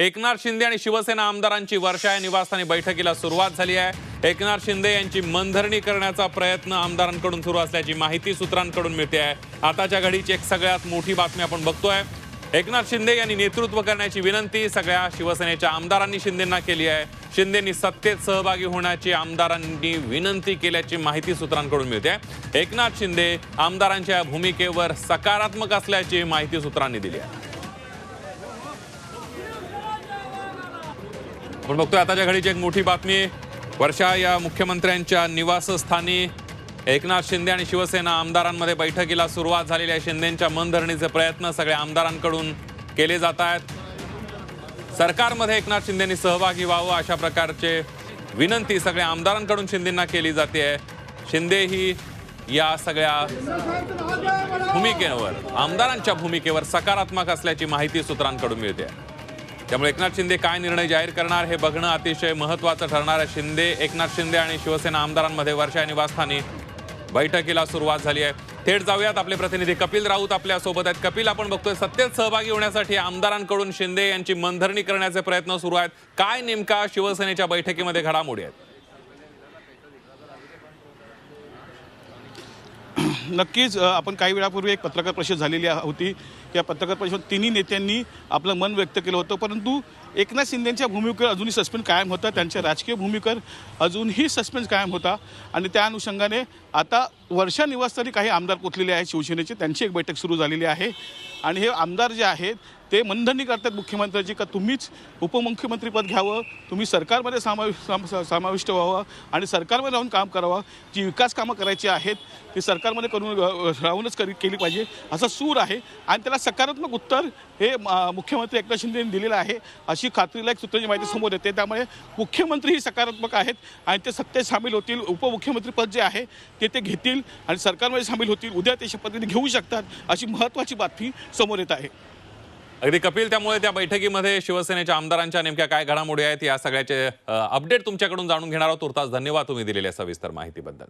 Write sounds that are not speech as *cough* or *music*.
एकनाथ शिंदे आणि शिवसेना आमदारांची वर्षा या निवासस्थानी बैठकीला सुरुवात झाली आहे. एकनाथ शिंदे यांची मनधरणी करण्याचा प्रयत्न आमदारांकडून सुरू असल्याची माहिती सूत्रांकडून मिळते आहे. आताच्या घडीची एक सगळ्यात मोठी बातमी आपण बघतोय. एकनाथ शिंदे यांनी नेतृत्व करण्याची विनंती सगळ्या शिवसेनेच्या आमदारांनी शिंदेंना केली आहे. शिंदेंनी सत्तेत सहभागी होण्याची आमदारांनी विनंती केल्याची माहिती सूत्रांकडून मिळते एकनाथ शिंदे आमदारांच्या भूमिकेवर सकारात्मक असल्याची माहिती सूत्रांनी दिली आहे. आपण बघतोय आताच्या घडीची एक मोठी बातमी. वर्षा या मुख्यमंत्र्यांच्या निवासस्थानी एकनाथ शिंदे आणि शिवसेना आमदारांमध्ये बैठकीला सुरुवात झालेली आहे. शिंदेच्या मनधरणीचे प्रयत्न सगळ्या आमदारांकडून केले जात आहेत. सरकारमध्ये एकनाथ शिंदेनी सहभागी व्हावं अशा प्रकारचे विनंती सगळ्या आमदारांकडून शिंदेंना केली जाते. शिंदे ही या सगळ्या भूमिकेवर आमदारांच्या भूमिकेवर सकारात्मक असल्याची माहिती सूत्रांकडून मिळते. त्यामुळे एकनाथ शिंदे काय निर्णय जाहीर करणार हे बघणं अतिशय महत्त्वाचं ठरणार आहे. शिंदे एकनाथ शिंदे आणि शिवसेना आमदारांमध्ये वर्षा निवासस्थानी बैठकीला सुरुवात झाली आहे. थेट जाऊयात आपले प्रतिनिधी. कपिल राऊत आपल्यासोबत आहेत. कपिल आपण बघतोय सत्तेत सहभागी होण्यासाठी आमदारांकडून शिंदे यांची मनधरणी करण्याचे प्रयत्न सुरू आहेत. काय नेमका शिवसेनेच्या बैठकीमध्ये घडामोडी आहेत? *clears throat* नक्कीच आपण काही वेळापूर्वी एक पत्रकार परिषद झालेली होती. या पत्रकार परिषदेत तिन्ही नेत्यांनी आपलं मन व्यक्त केलं होतं. परंतु एकनाथ शिंदेच्या भूमिकेवर अजूनही सस्पेंस कायम होता. त्यांच्या राजकीय भूमिकेवर अजूनही सस्पेन्स कायम होता. आणि त्या अनुषंगाने आता वर्षा निवासस्थानी काही आमदार पोचलेले आहेत शिवसेनेचे. त्यांची एक बैठक सुरू झालेली आहे. आणि हे आमदार जे आहेत ते मनधरणी करतात मुख्यमंत्र्यांची का तुम्हीच उपमुख्यमंत्रीपद घ्यावं तुम्ही सरकारमध्ये सामावि साम- समाविष्ट व्हावं आणि सरकारमध्ये राहून काम करावं जी विकास कामं करायची आहेत ती सरकारमध्ये करून राहूनच करी केली पाहिजे असा सूर आहे. आणि त्याला सकारात्मक उत्तर हे मुख्यमंत्री एकनाथ शिंदेंनी दिलेलं आहे अशी खात्रीलायक सूत्रांची माहिती समोर येते. त्यामुळे मुख्यमंत्रीही सकारात्मक आहेत आणि ते सत्तेत सामील होतील. उपमुख्यमंत्रीपद जे आहे ते ते घेतील आणि सरकारमध्ये सामील होतील. उद्या ते शपथविधी घेऊ शकतात अशी महत्त्वाची बातमी समोर येत आहे. अगदी कपिल त्यामुळे त्या बैठकीमध्ये शिवसेनेच्या आमदारांच्या नेमक्या काय घडामोडी आहेत या सगळ्याचे अपडेट तुमच्याकडून जाणून घेणार आहोत. तुर्तास धन्यवाद तुम्ही दिलेल्या सविस्तर माहितीबद्दल.